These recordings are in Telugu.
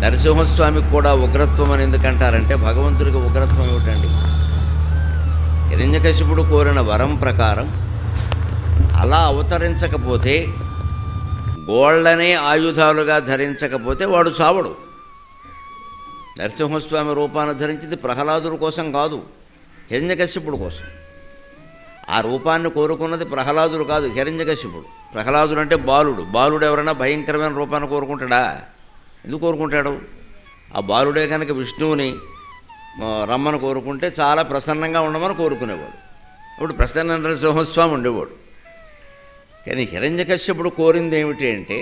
నరసింహస్వామికి కూడా ఉగ్రత్వం అని ఎందుకంటారంటే భగవంతుడికి ఉగ్రత్వం ఏమిటండి? హిరణ్యకశిపుడు కోరిన వరం ప్రకారం అలా అవతరించకపోతే గోళ్ళనే ఆయుధాలుగా ధరించకపోతే వాడు చావడు. నరసింహస్వామి రూపాన్ని ధరించింది ప్రహ్లాదుడి కోసం కాదు హిరణ్యకశ్యపుడు కోసం. ఆ రూపాన్ని కోరుకున్నది ప్రహ్లాదుడు కాదు హిరణ్యకశ్యపుడు ప్రహ్లాదుడు అంటే బాలుడు. బాలుడు ఎవరైనా భయంకరమైన రూపాన్ని కోరుకుంటాడా? ఎందుకు కోరుకుంటాడు? ఆ బాలుడే కనుక విష్ణువుని రమ్మని కోరుకుంటే చాలా ప్రసన్నంగా ఉండమని కోరుకునేవాడు. ఇప్పుడు ప్రసన్న నరసింహస్వామి ఉండేవాడు. కానీ హిరణ్యకశ్యపుడు కోరింది ఏమిటి అంటే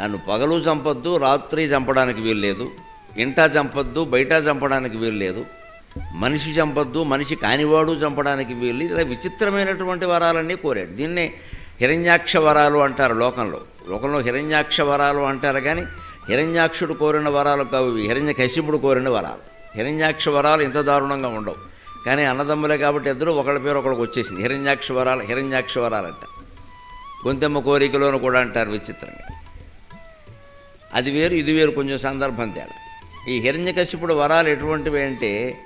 నన్ను పగలు చంపొద్దు రాత్రి చంపడానికి వీల్లేదు ఇంటా చంపొద్దు బయట చంపడానికి వీల్లేదు మనిషి చంపొద్దు మనిషి కానివాడు చంపడానికి వీల్లేదు ఇలా విచిత్రమైనటువంటి వరాలన్నీ కోరాడు. దీన్నే హిరణ్యాక్ష వరాలు అంటారు లోకంలో. లోకంలో హిరణ్యాక్ష వరాలు అంటారు కానీ హిరణ్యాక్షుడు కోరిన వరాలు కావు. హిరణ్య కశ్యపుడు కోరిన వరాలు. హిరణ్యాక్ష వరాలు ఇంత దారుణంగా ఉండవు. కానీ అన్నదమ్ములే కాబట్టి ఇద్దరు ఒకళ్ళ పేరు ఒకళ్ళకి వచ్చేసింది. హిరణ్యాక్ష వరాలు హిరణ్యాక్ష వరాలంట గొంతెమ్మ కోరికలోను కూడా అంటారు విచిత్రంగా. అది వేరు ఇది వేరు కొంచెం సందర్భం తేడా. ఈ హిరణ్యకశిపుడు వరాలు ఎటువంటివి అంటే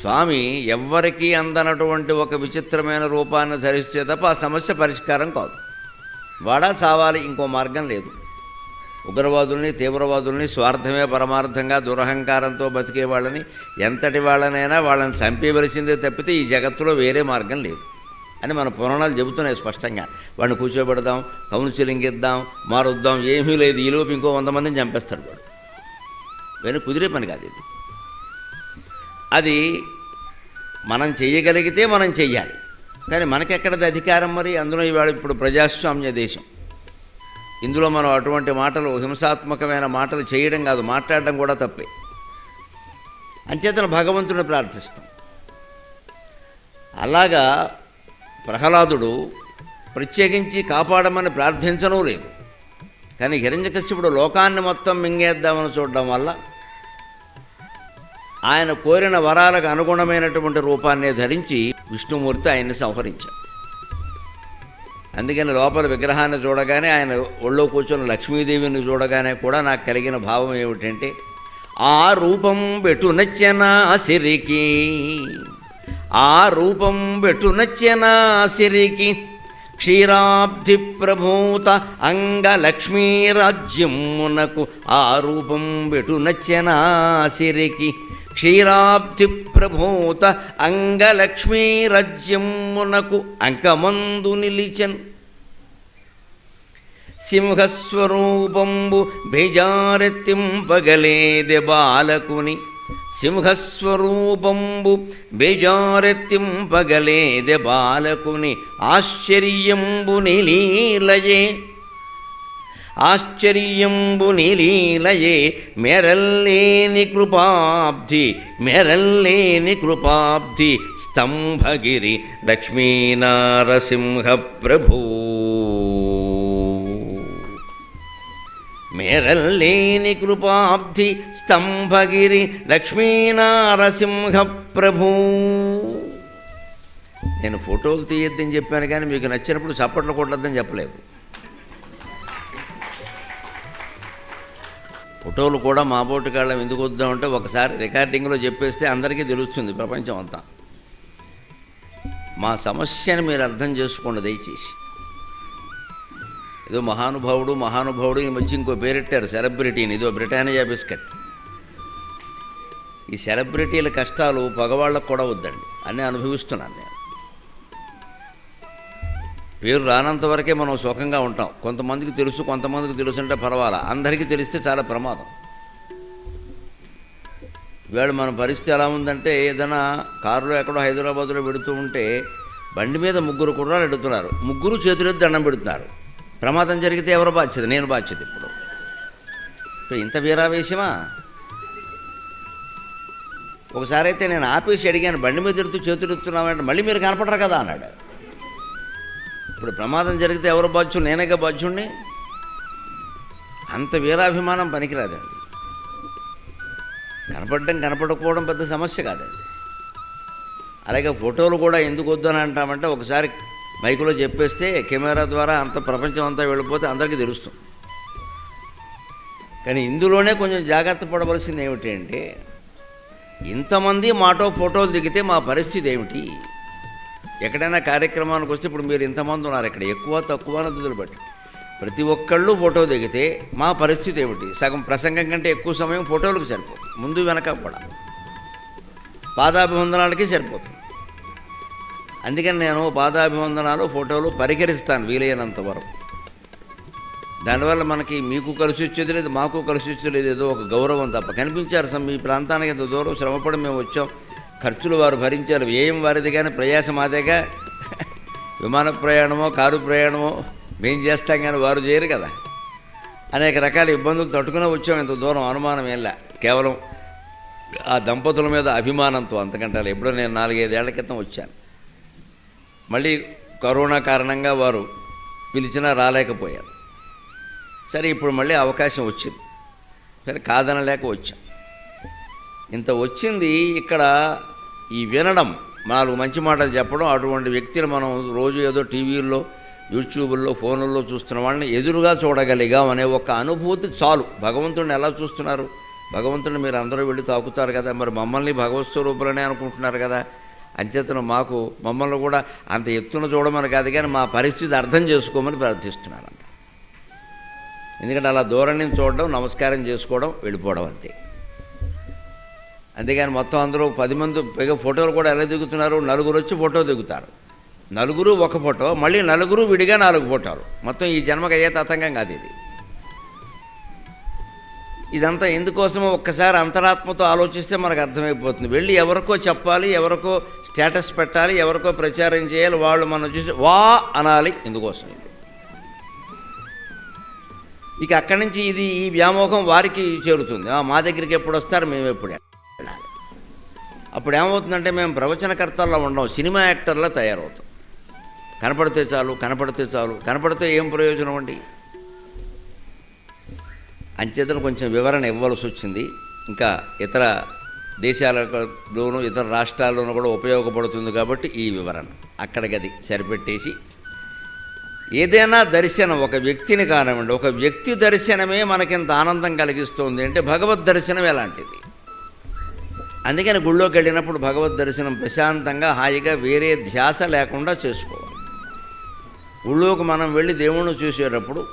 స్వామి ఎవ్వరికీ అందనటువంటి ఒక విచిత్రమైన రూపాన్ని ధరిస్తే తప్ప ఆ సమస్య పరిష్కారం కాదు. వాడా చావాలి ఇంకో మార్గం లేదు. ఉగ్రవాదుల్ని తీవ్రవాదుల్ని స్వార్థమే పరమార్థంగా దురహంకారంతో బతికే వాళ్ళని ఎంతటి వాళ్ళనైనా వాళ్ళని చంపేవలసిందే తప్పితే ఈ జగత్తులో వేరే మార్గం లేదు. అని మన పురాణాలు చెబుతున్నాయి స్పష్టంగా. వాడిని కూర్చోబెడదాం కౌన్సిలింగ్ ఇద్దాం మారుద్దాం ఏమీ లేదు. ఈలోపు ఇంకో వంద మందిని చంపేస్తాడు వాడు. కానీ కుదిరే పని కాదు ఇది. అది మనం చెయ్యగలిగితే మనం చెయ్యాలి. కానీ మనకెక్కడది అధికారం మరి? అందులో ఇవాళ ఇప్పుడు ప్రజాస్వామ్య దేశం. ఇందులో మనం అటువంటి మాటలు హింసాత్మకమైన మాటలు చేయడం కాదు మాట్లాడడం కూడా తప్పే. అంచేతన భగవంతుని ప్రార్థిస్తాం. అలాగా ప్రహ్లాదుడు ప్రత్యేకించి కాపాడమని ప్రార్థించడం లేదు. కానీ హిరణ్యకశ్యపుడు లోకాన్ని మొత్తం మింగేద్దామని చూడడం వల్ల ఆయన కోరిన వరాలకు అనుగుణమైనటువంటి రూపాన్ని ధరించి విష్ణుమూర్తి ఆయన్ని సంహరించాడు. అందుకని లోపల విగ్రహాన్ని చూడగానే ఆయన ఒళ్ళో కూర్చున్న లక్ష్మీదేవిని చూడగానే కూడా నాకు కలిగిన భావం ఏమిటంటే ఆ రూపం బెట్టు నచ్చెన సిరికి? ఆ రూపం బెట్టు నచ్చెన సిరికి? క్షీరాబ్ధి ప్రభూత అంగలక్ష్మీరాజ్యమునకు ఆ రూపం బెటు నచ్చెన సిరికి? క్షీరాబ్ధి ప్రభూత అంగలక్ష్మీరాజ్యమునకు అంకమందు నిలిచన్. సింహస్వరూపంబు బేజారెత్తింపగలేదె బాలకుని. సింహస్వరూపంబు బేజారెత్తింపగలేదె బాలకుని. ఆశ్చర్యంబు నిలీలయే. ఆశ్చర్యంబు నిలీలయే మెరల్లేని కృపాబ్ధి మెరల్లేని కృపాబ్ధి స్తంభగిరి లక్ష్మీనారసింహ ప్రభూ మేరల్లేని కృపాబ్ధి స్తంభగిరి లక్ష్మీనారసింహ ప్రభూ నేను ఫోటోలు తీయొద్దని చెప్పాను కానీ మీకు నచ్చినప్పుడు చప్పట్లు కొట్టద్దని చెప్పలేదు. ఫోటోలు కూడా మా బోటుకాళ్ళం ఎందుకు వద్దామంటే ఒకసారి రికార్డింగ్లో చెప్పేస్తే అందరికీ తెలుస్తుంది ప్రపంచం అంతా. మా సమస్యను మీరు అర్థం చేసుకోండి దయచేసి. ఏదో మహానుభావుడు మహానుభావుడు ఈ మధ్య ఇంకో పేరెట్టారు సెలబ్రిటీని ఇదో బ్రిటానియా బిస్కెట్. ఈ సెలబ్రిటీల కష్టాలు పగవాళ్ళకు కూడా వద్దండి. అన్నీ అనుభవిస్తున్నాను నేను. పేరు రానంత వరకే మనం సుఖంగా ఉంటాం. కొంతమందికి తెలుసు కొంతమందికి తెలుసు అంటే పర్వాలా. అందరికీ తెలిస్తే చాలా ప్రమాదం. ఇవాళ మన పరిస్థితి ఎలా ఉందంటే ఏదైనా కారులో ఎక్కడో హైదరాబాద్లో పెడుతూ ఉంటే బండి మీద ముగ్గురు కుర్రాలు ఎడుతున్నారు. ముగ్గురు చేతులెత్తి దండం పెడుతున్నారు. ప్రమాదం జరిగితే ఎవరు బాధ్యత? నేను బాధ్యత ఇప్పుడు. ఇంత వీరావేశమా? ఒకసారి అయితే నేను ఆపేసి అడిగాను బండి మీద ఎడుతూ చేతులు ఎత్తున్నామంటే మళ్ళీ మీరు కనపడరు కదా అన్నాడు. ఇప్పుడు ప్రమాదం జరిగితే ఎవరు బాధ్యులు? నేనేగా బాధ్యుణ్ణి? అంత వీరాభిమానం పనికిరాదండి కనపడడం కనపడకపోవడం పెద్ద సమస్య కాదండి అలాగే ఫోటోలు కూడా ఎందుకు వద్దని అంటామంటే ఒకసారి మైకులో చెప్పేస్తే కెమెరా ద్వారా అంత ప్రపంచం అంతా వెళ్ళిపోతే అందరికీ తెలుస్తుంది. కానీ ఇందులోనే కొంచెం జాగ్రత్త పడవలసింది ఏమిటి అంటే ఇంతమంది మాటో ఫోటోలు దిగితే మా పరిస్థితి ఏమిటి? ఎక్కడైనా కార్యక్రమానికి వస్తే ఇప్పుడు మీరు ఇంతమంది ఉన్నారు ఇక్కడ. ఎక్కువ తక్కువ అని వదిలిపెట్టి ప్రతి ఒక్కళ్ళు ఫోటో దిగితే మా పరిస్థితి ఏమిటి? సగం ప్రసంగం కంటే ఎక్కువ సమయం ఫోటోలకు సరిపోతుంది ముందు వెనక కూడా పాదాభివందనాలకి సరిపోతుంది అందుకని నేను పాదాభివందనాలు ఫోటోలు పరికరిస్తాను వీలైనంత వరకు. దానివల్ల మనకి మీకు కలిసి వచ్చేది లేదు మాకు కలిసి వచ్చేది లేదు ఏదో ఒక గౌరవం తప్ప. కనిపించారు సమ్ మీ ప్రాంతానికి ఎంత దూరం శ్రమపడి మేము వచ్చాం. ఖర్చులు వారు భరించారు. వ్యయం వారిది కానీ ప్రయాసం మాదేగా విమాన ప్రయాణమో కారు ప్రయాణమో మేం చేస్తాం కానీ వారు చేయరు కదా. అనేక రకాల ఇబ్బందులు తట్టుకునే వచ్చాం. ఇంత దూరం అనుమానం ఏంలా కేవలం ఆ దంపతుల మీద అభిమానంతో అంతకంటే ఎప్పుడో నేను నాలుగైదేళ్ళ క్రితం వచ్చాను. మళ్ళీ కరోనా కారణంగా వారు పిలిచినా రాలేకపోయారు. సరే ఇప్పుడు మళ్ళీ అవకాశం వచ్చింది. సరే కాదనలేక వచ్చాం. ఇంత వచ్చింది ఇక్కడ ఈ వినడం నాలుగు మంచి మాటలు చెప్పడం అటువంటి వ్యక్తిని మనం రోజు ఏదో టీవీల్లో యూట్యూబుల్లో ఫోన్లలో చూస్తున్న వాళ్ళని ఎదురుగా చూడగలిగాం అనే ఒక అనుభూతి చాలు. భగవంతుడిని ఎలా చూస్తున్నారు? భగవంతుడిని మీరు అందరూ వెళ్ళి తాకుతారు కదా మరి మమ్మల్ని భగవత్ స్వరూపులనే అనుకుంటున్నారు కదా. అంచేతన మాకు మమ్మల్ని కూడా అంత ఎత్తున చూడమని కాదు కానీ మా పరిస్థితి అర్థం చేసుకోమని ప్రార్థిస్తున్నారంట. ఎందుకంటే అలా దూరం నుంచి చూడడం నమస్కారం చేసుకోవడం వెళ్ళిపోవడం అంతే. అంతేగాని మొత్తం అందరూ పది మంది పైగా ఫోటోలు కూడా ఎలా దిగుతున్నారు? నలుగురు వచ్చి ఫోటో దిగుతారు. నలుగురు ఒక ఫోటో మళ్ళీ నలుగురు విడిగా నాలుగు ఫోటోలు. మొత్తం ఈ జన్మకు అయ్యే తతంగం కాదు ఇది. ఇదంతా ఎందుకోసమో ఒక్కసారి అంతరాత్మతో ఆలోచిస్తే మనకు అర్థమైపోతుంది. వెళ్ళి ఎవరికో చెప్పాలి ఎవరికో స్టేటస్ పెట్టాలి ఎవరికో ప్రచారం చేయాలి వాళ్ళు మనం చూసి వా అనాలి ఇందుకోసం ఇది. ఇక అక్కడి నుంచి ఇది ఈ వ్యామోహం వారికి చేరుతుంది. మా దగ్గరికి ఎప్పుడు వస్తారు? మేము ఎప్పుడే అప్పుడు ఏమవుతుందంటే మేము ప్రవచనకర్తల్లో ఉండం సినిమా యాక్టర్లా తయారవుతాం. కనపడితే చాలు కనపడితే చాలు కనపడితే ఏం ప్రయోజనం అండి? అంచేతను కొంచెం వివరణ ఇవ్వాల్సి వచ్చింది. ఇంకా ఇతర దేశాలలోనూ ఇతర రాష్ట్రాల్లోనూ కూడా ఉపయోగపడుతుంది కాబట్టి ఈ వివరణ. అక్కడికి అది సరిపెట్టేసి ఏదైనా దర్శనం ఒక వ్యక్తిని కానివ్వండి ఒక వ్యక్తి దర్శనమే మనకింత ఆనందం కలిగిస్తుంది అంటే భగవద్ దర్శనం ఎలాంటిది? అందుకని గుళ్ళోకి వెళ్ళినప్పుడు భగవద్ దర్శనం ప్రశాంతంగా హాయిగా వేరే ధ్యాస లేకుండా చేసుకోవాలి. గుళ్ళోకి మనం వెళ్ళి దేవుణ్ణి చూసేటప్పుడు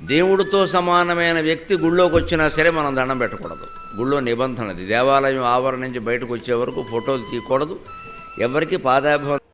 దేవుడితో సమానమైన వ్యక్తి గుళ్ళోకి వచ్చినా సరే మనం దండం పెట్టకూడదు. గుళ్ళో నిబంధనది దేవాలయం ఆవరణ నుంచి బయటకు వచ్చే వరకు ఫోటోలు తీయకూడదు. ఎవరికి పాదాభివందనం